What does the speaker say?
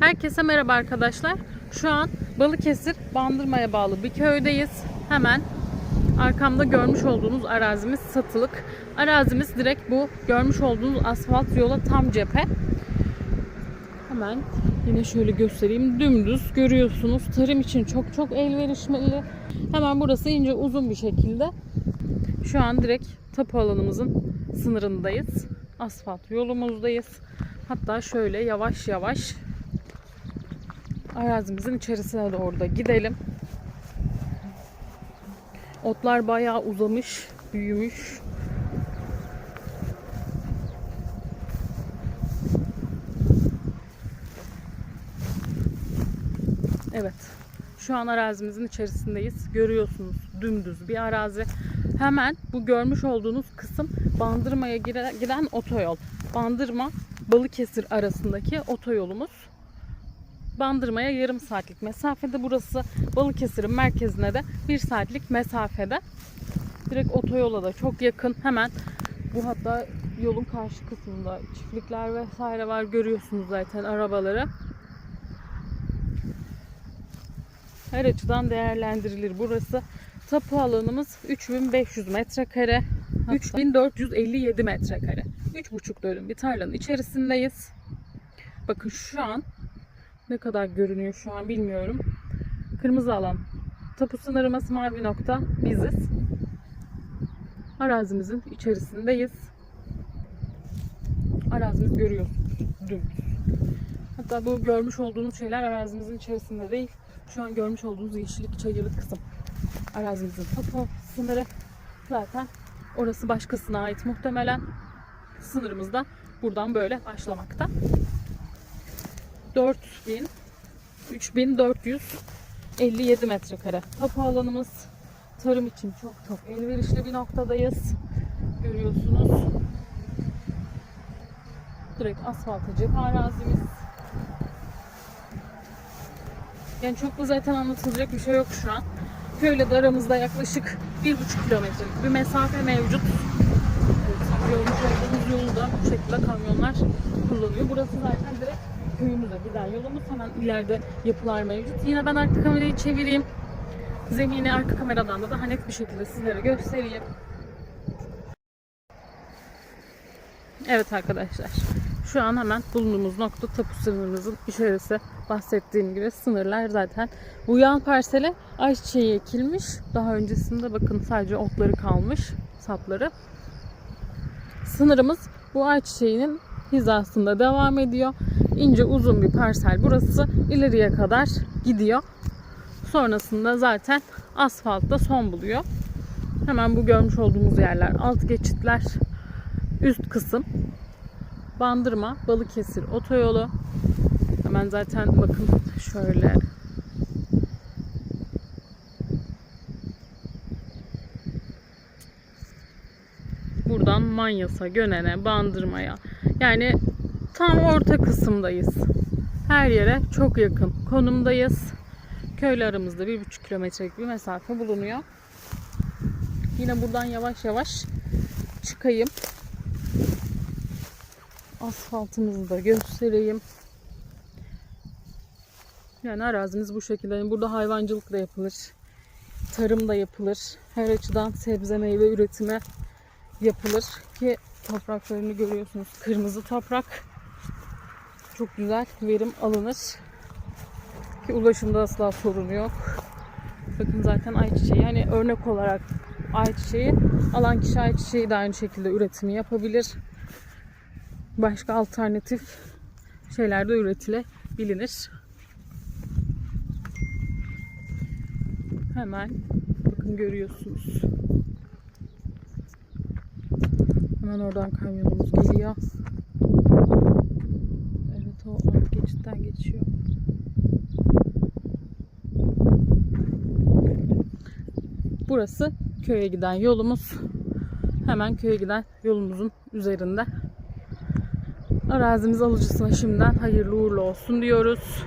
Herkese merhaba arkadaşlar. Şu an Balıkesir Bandırma'ya bağlı bir köydeyiz. Hemen arkamda görmüş olduğunuz arazimiz satılık. Arazimiz direkt bu görmüş olduğunuz asfalt yola tam cephe. Hemen yine şöyle göstereyim. Dümdüz görüyorsunuz. Tarım için çok çok elverişli. Hemen burası ince uzun bir şekilde. Şu an direkt tapu alanımızın sınırındayız. Asfalt yolumuzdayız. Hatta şöyle yavaş yavaş arazimizin içerisine doğru da gidelim. Otlar bayağı uzamış, büyümüş. Evet. Şu an arazimizin içerisindeyiz. Görüyorsunuz dümdüz bir arazi. Hemen bu görmüş olduğunuz kısım Bandırma'ya giden otoyol. Bandırma Balıkesir arasındaki otoyolumuz. Bandırma'ya yarım saatlik mesafede burası. Balıkesir'in merkezine de bir saatlik mesafede. Direkt otoyola da çok yakın. Hemen bu hatta yolun karşı kısmında çiftlikler vesaire var. Görüyorsunuz zaten arabaları. Her açıdan değerlendirilir burası. Tapu alanımız 3500 metrekare. 3457 metrekare. 3,5 dönüm bir tarlanın içerisindeyiz. Bakın şu an ne kadar görünüyor şu an bilmiyorum. Kırmızı alan. Tapu sınırıması mavi nokta biziz. Arazimizin içerisindeyiz. Arazimiz görüyorsunuz. Dümdüz. Hatta bu görmüş olduğunuz şeyler arazimizin içerisinde değil. Şu an görmüş olduğunuz yeşillik çayırlık kısım. Arazimizin tapu sınırı. Zaten orası başkasına ait muhtemelen. Sınırımız da buradan böyle başlamakta. 4000 3457 metrekare tapu alanımız. Tarım için çok çok elverişli bir noktadayız. Görüyorsunuz. Direkt asfalta cephe arazimiz. Yani çok da zaten anlatılacak bir şey yok şu an. Köyle de aramızda yaklaşık 1,5 kilometrelik bir mesafe mevcut. Evet, görmüş olduğunuz bu şekilde kamyonlar kullanıyor. Burası zaten köyümüze giden yolumuz. Hemen ileride yapılar mevcut. Yine ben arka kamerayı çevireyim. Zemini arka kameradan da daha net bir şekilde sizlere göstereyim. Evet arkadaşlar. Şu an hemen bulunduğumuz nokta tapu sınırımızın içerisi. Bahsettiğim gibi sınırlar zaten. Bu yan parsele ayçiçeği ekilmiş. Daha öncesinde bakın sadece otları kalmış. Sapları. Sınırımız bu ayçiçeğinin hizasında devam ediyor. İnce uzun bir parsel burası. ileriye kadar gidiyor. Sonrasında zaten asfaltta son buluyor. Hemen bu görmüş olduğumuz yerler alt geçitler. Üst kısım Bandırma, Balıkesir otoyolu. Hemen zaten bakın şöyle buradan Manyas'a, Gönen'e, Bandırma'ya yani tam orta kısımdayız. Her yere çok yakın konumdayız. Köyle aramızda bir buçuk kilometrelik bir mesafe bulunuyor. Yine buradan yavaş yavaş çıkayım. Asfaltımızı da göstereyim. Yani arazimiz bu şekilde. Yani burada hayvancılık da yapılır. Tarım da yapılır. Her açıdan sebze meyve üretimi yapılır. Ki topraklarını görüyorsunuz. Kırmızı toprak. Çok güzel verim alınır. Ki ulaşımda asla sorun yok. Bakın zaten ayçiçeği. Yani örnek olarak ayçiçeği alan kişi ayçiçeği de aynı şekilde üretimi yapabilir başka alternatif şeyler de üretilebilir. Hemen bakın görüyorsunuz. Hemen oradan kamyonumuz geliyor. Evet o alt geçitten geçiyor. Burası köye giden yolumuz. Hemen köye giden yolumuzun üzerinde. Arazimiz alıcısına şimdiden hayırlı uğurlu olsun diyoruz.